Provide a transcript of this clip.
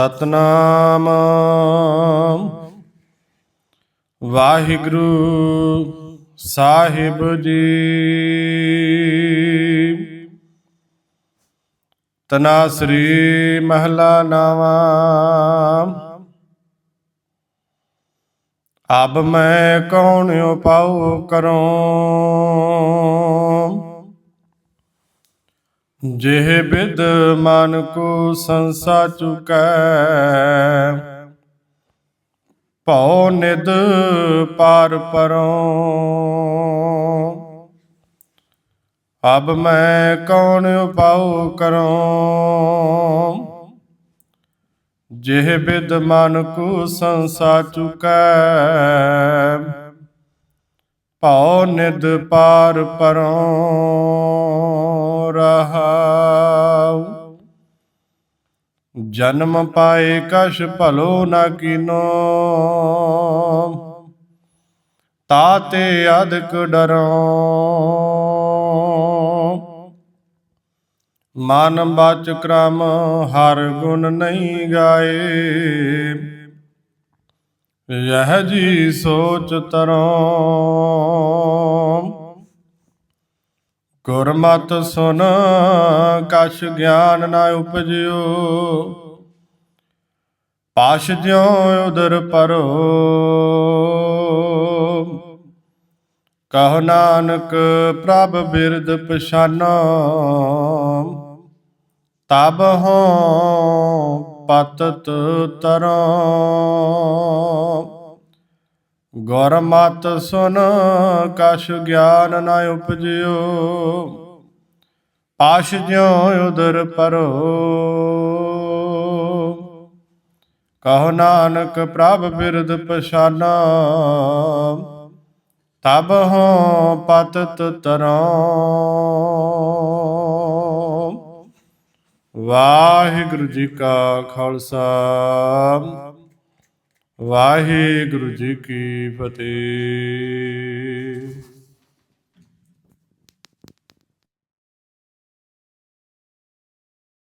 ਸਤਨਾਮ। ਵਾਹਿਗੁਰੂ ਸਾਹਿਬ ਜੀ। ਤਨਾਸਰੀ ਮਹਲਾ ਨਾਵਾ ਅਬ ਮੈਂ ਕੌਣ ਉਪਾਉ ਕਰੂੰ? ਜਿਹ ਬਿਦ ਮਨ ਕੋ ਸੰਸਾ ਚੁਕੈ, ਭਉ ਨਿਦ ਪਾਰ ਪਰੋਂ ਅਬ ਮੈਂ ਕੌਣ ਉਪਾਉ ਕਰੂੰ ਜਿਹ ਬਿਦ ਮਨ ਕੋ ਸੰਸਾ ਚੁਕੈ, ਭਉ ਨਿਦ ਪਾਰ ਪਰੋਂ ਰਹਾਉ। ਜਨਮ ਪਾਏ ਕਛ ਭਲੋ ਨ ਕੀਨੋ। ਤਾਤੇ ਅਦਕ ਡਰੋਂ। ਮਨ ਬਚ ਕ੍ਰਮ ਹਰ ਗੁਣ ਨਹੀਂ ਗਾਏ। ਯਹ ਜੀ ਸੋਚ ਤਰੋਂ। ਗੁਰਮਤਿ ਸੁਨ, ਕਛ ਗਿਆਨ ਨਾ ਉਪਜਿਓ। ਪਾਸ਼ ਜਿਉ ਉਦਰ ਪਰੋ। ਕਹ ਨਾਨਕ ਪ੍ਰਭ ਬਿਰਦ ਪਛਾਨੋ। ਤਬ ਹੋ ਪਤਤ ਤਰੋ। ਗੁਰਮਤ ਸੁਨ, ਕਛ ਗਿਆਨ ਨ ਉਪਜਿਓ। ਪਾਸ਼ ਜਿਉ ਉਦਰ ਪਰੋ। ਕਹੋ ਨਾਨਕ ਪ੍ਰਭ ਬਿਰਦ ਪਛਾਨਾ। ਤਬ ਹੋ ਪਤਤ ਤਰੋਂ ਵਾਹਿਗੁਰੂ ਜੀ ਕਾ ਖਾਲਸਾ। ਵਾਹਿਗੁਰੂ ਜੀ ਕੀ ਫਤਿਹ।